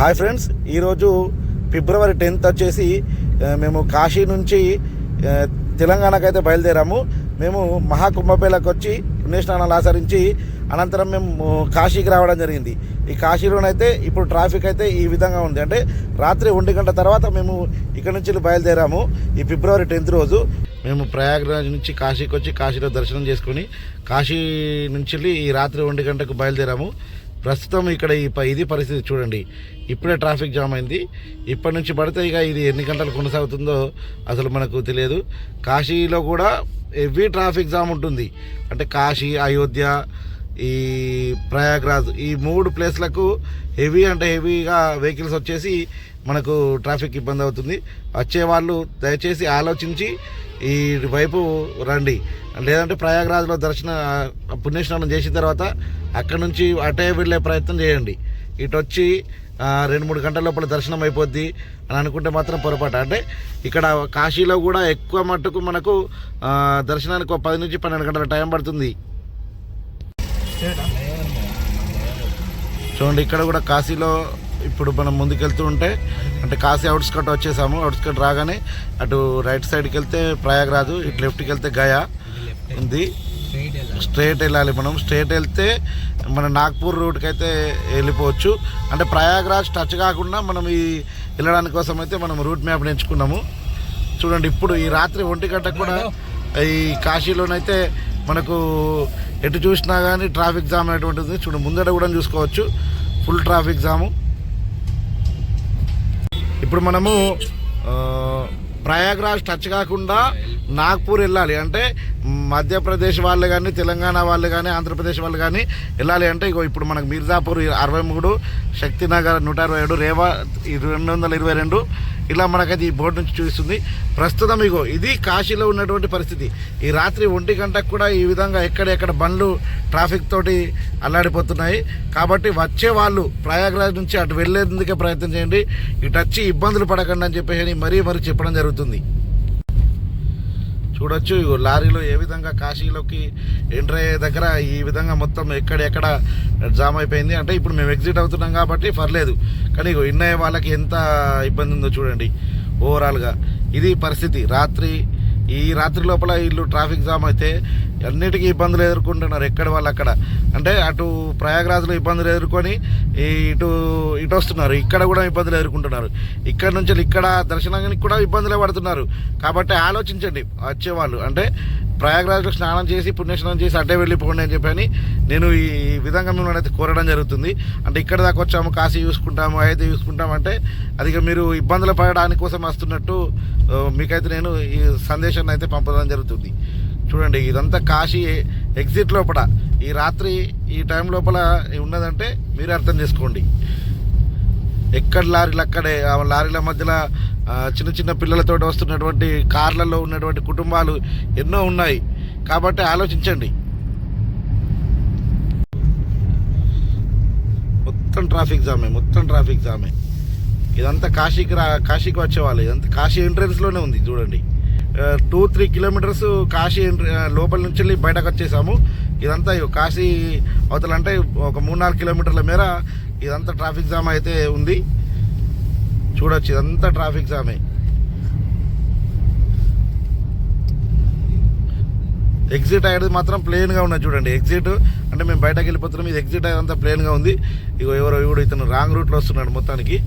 Hi friends ఈరోజు February tenth వచ్చేసి మేము కాశీ నుంచి తెలంగాణకు అయితే బయలుదేరాము. మేము మహాకుంభమేళకు వచ్చి పుణ్యస్నానాలు ఆచరించి అనంతరం మేము కాశీకి రావడం జరిగింది. ఈ కాశీలోనైతే ఇప్పుడు ట్రాఫిక్ అయితే ఈ విధంగా ఉంది. అంటే రాత్రి ఒంటి గంట తర్వాత మేము ఇక్కడ నుంచి బయలుదేరాము. ఈ ఫిబ్రవరి టెన్త్ రోజు మేము ప్రయాగరాజ్ నుంచి కాశీకి వచ్చి కాశీలో దర్శనం చేసుకుని కాశీ నుంచి వెళ్ళి ఈ రాత్రి ఒంటి గంటకు బయలుదేరాము. ప్రస్తుతం ఇక్కడ ఈ ఇది పరిస్థితి చూడండి. ఇప్పుడే ట్రాఫిక్ జామ్ అయింది. ఇప్పటి నుంచి పడితే ఇక ఇది ఎన్ని గంటలు కొనసాగుతుందో అసలు మనకు తెలియదు. కాశీలో కూడా హెవీ ట్రాఫిక్ జామ్ ఉంటుంది. అంటే కాశీ అయోధ్య ఈ ప్రయాగ్రాజ్ ఈ మూడు ప్లేస్లకు హెవీ అంటే హెవీగా వెహికల్స్ వచ్చేసి మనకు ట్రాఫిక్ ఇబ్బంది అవుతుంది. వచ్చే వాళ్ళు దయచేసి ఆలోచించి ఈ వైపు రండి. లేదంటే ప్రయాగ్రాజ్లో దర్శన పుణ్యస్నానం చేసిన తర్వాత అక్కడ నుంచి అటే వెళ్ళే ప్రయత్నం చేయండి. ఇటు వచ్చి రెండు మూడు గంటల లోపల దర్శనం అయిపోద్ది అని అనుకుంటే మాత్రం పొరపాటు. అంటే ఇక్కడ కాశీలో కూడా ఎక్కువ మట్టుకు మనకు దర్శనానికి ఒక పది నుంచి పన్నెండు గంటల టైం పడుతుంది. చూడండి ఇక్కడ కూడా కాశీలో ఇప్పుడు మనం ముందుకెళ్తూ ఉంటే అంటే కాశీ అవుట్స్కట్ వచ్చేసాము. అవుట్స్కట్ రాగానే అటు రైట్ సైడ్కి వెళ్తే ప్రయాగరాజు ఇటు లెఫ్ట్కి వెళ్తే గయా ఉంది. స్ట్రేట్ వెళ్ళాలి మనం. స్ట్రేట్ వెళ్తే మన నాగ్పూర్ రూట్కి అయితే వెళ్ళిపోవచ్చు. అంటే ప్రయాగరాజ్ టచ్ కాకుండా మనం ఈ వెళ్ళడానికి కోసం అయితే మనం రూట్ మ్యాప్ ఎంచుకున్నాము. చూడండి ఇప్పుడు ఈ రాత్రి ఒంటి గంటకు కూడా ఈ కాశీలోనైతే మనకు ఎటు చూసినా కానీ ట్రాఫిక్ జామ్ అనేటువంటిది చూడండి ముందట కూడా చూసుకోవచ్చు. Full traffic jam. ఇప్పుడు మనము ప్రయాగ్రాజ్ టచ్ కాకుండా నాగ్పూర్ వెళ్ళాలి. అంటే మధ్యప్రదేశ్ వాళ్ళు కానీ తెలంగాణ వాళ్ళు కానీ ఆంధ్రప్రదేశ్ వాళ్ళు కానీ వెళ్ళాలి అంటే ఇగో ఇప్పుడు మనకు మిర్జాపూర్ అరవై మూడు శక్తినగర్ నూట అరవై ఏడు రేవా రెండు వందల ఇరవై రెండు ఇలా మనకది ఈ బోర్డు నుంచి చూపిస్తుంది. ప్రస్తుతం ఇగో ఇది కాశీలో ఉన్నటువంటి పరిస్థితి. ఈ రాత్రి ఒంటి గంటకు కూడా ఈ విధంగా ఎక్కడెక్కడ బండ్లు ట్రాఫిక్ తోటి అల్లాడిపోతున్నాయి. కాబట్టి వచ్చే వాళ్ళు ప్రయాగ్రాజ్ నుంచి అటు వెళ్ళేందుకే ప్రయత్నం చేయండి. ఇటు వచ్చి ఇబ్బందులు పడకండి అని చెప్పేసి మరీ మరీ చెప్పడం జరుగుతుంది. చూడొచ్చు. ఇగో లారీలో ఏ విధంగా కాశీలోకి ఎంటర్ అయ్యే దగ్గర ఈ విధంగా మొత్తం ఎక్కడెక్కడ జామ్ అయిపోయింది. అంటే ఇప్పుడు మేము ఎగ్జిట్ అవుతున్నాం కాబట్టి పర్లేదు. కానీ ఇగో ఇన్నయ్య వాళ్ళకి ఎంత ఇబ్బంది ఉందో చూడండి. ఓవరాల్గా ఇది పరిస్థితి. రాత్రి ఈ రాత్రి లోపల వీళ్ళు ట్రాఫిక్ జామ్ అయితే అన్నిటికీ ఇబ్బందులు ఎదుర్కొంటున్నారు. ఎక్కడ వాళ్ళు అక్కడ. అంటే అటు ప్రయాగ్రాజ్లో ఇబ్బందులు ఎదుర్కొని ఇటు ఇటు వస్తున్నారు. ఇక్కడ కూడా ఇబ్బందులు ఎదుర్కొంటున్నారు. ఇక్కడ నుంచి ఇక్కడ దర్శనానికి కూడా ఇబ్బందులే పడుతున్నారు. కాబట్టి ఆలోచించండి. వచ్చేవాళ్ళు. అంటే ప్రయాగ్రాజ్లో స్నానం చేసి పుణ్యస్నానం చేసి అడ్డే వెళ్ళిపోండి అని చెప్పని నేను ఈ విధంగా మిమ్మల్ని అయితే కోరడం జరుగుతుంది. అంటే ఇక్కడ దాకా వచ్చాము కాశీ చూసుకుంటాము అయితే చూసుకుంటాము అంటే అది మీరు ఇబ్బందులు పడడానికి కోసం వస్తున్నట్టు మీకైతే నేను ఈ సందేశాన్ని అయితే పంపడం జరుగుతుంది. చూడండి ఇదంతా కాశీ ఎగ్జిట్ లోపల. ఈ రాత్రి ఈ టైం లోపల ఉన్నదంటే మీరు అర్థం చేసుకోండి. ఎక్కడ లారీలు అక్కడే ఆ లారీల మధ్యలో చిన్న చిన్న పిల్లలతో వస్తున్నటువంటి కార్లలో ఉన్నటువంటి కుటుంబాలు ఎన్నో ఉన్నాయి. కాబట్టి ఆలోచించండి. మొత్తం ట్రాఫిక్ జామే మొత్తం ట్రాఫిక్ జామే ఇదంతా కాశీకి రా కాశీకి వచ్చేవాళ్ళు. ఇదంతా కాశీ ఎంట్రన్స్లోనే ఉంది చూడండి. టూ త్రీ కిలోమీటర్స్ కాశీ లోపల నుంచి వెళ్ళి బయటకు వచ్చేసాము. ఇదంతా కాశీ అవతలంటే ఒక మూడు నాలుగు కిలోమీటర్ల మేర ఇదంతా ట్రాఫిక్ జామ్ అయితే ఉంది. చూడొచ్చు ఇదంతా ట్రాఫిక్ జామే. ఎగ్జిట్ అయ్యేది మాత్రం ప్లేన్గా ఉన్నది చూడండి. ఎగ్జిట్ అంటే మేము బయటకు వెళ్ళిపోతున్నాం. ఇది ఎగ్జిట్ అయ్యేదంతా ప్లేన్గా ఉంది. ఇగో ఎవరో ఇవిడు ఇతను రాంగ్ రూట్లో వస్తున్నాడు మొత్తానికి.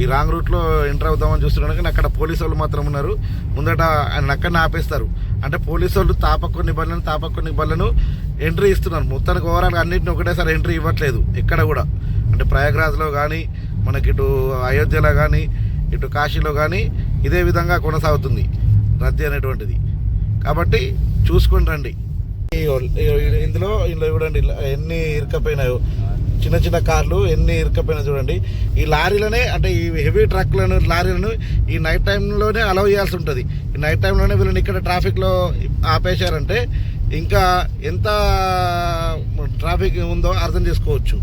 ఈ రాంగ్ రూట్లో ఎంటర్ అవుదామని చూస్తున్నాడు కానీ అక్కడ పోలీసు వాళ్ళు మాత్రం ఉన్నారు. ముందట ఆయన అక్కడనే ఆపేస్తారు. అంటే పోలీసు వాళ్ళు తాపకొన్ని బళ్ళను తాపకొన్ని బళ్ళను ఎంట్రీ ఇస్తున్నారు. మొత్తానికి ఓవరాల్ అన్నింటిని ఒకటేసారి ఎంట్రీ ఇవ్వట్లేదు ఎక్కడ కూడా. అంటే ప్రయాగ్రాజ్లో కానీ మనకి ఇటు అయోధ్యలో కానీ ఇటు కాశీలో కానీ ఇదే విధంగా కొనసాగుతుంది రద్దీ అనేటువంటిది. కాబట్టి చూసుకుని రండి. ఇందులో ఇందులో చూడండి ఎన్ని ఇరకపోయినాయో. చిన్న చిన్న కార్లు ఎన్ని ఇరుకపోయినా చూడండి. ఈ లారీలనే అంటే ఈ హెవీ ట్రక్లను లారీలను ఈ నైట్ టైంలోనే అలౌ చేయాల్సి ఉంటుంది. ఈ నైట్ టైంలోనే వీళ్ళని ఇక్కడ ట్రాఫిక్లో ఆపేశారంటే ఇంకా ఎంత ట్రాఫిక్ ఉందో అర్థం చేసుకోవచ్చు.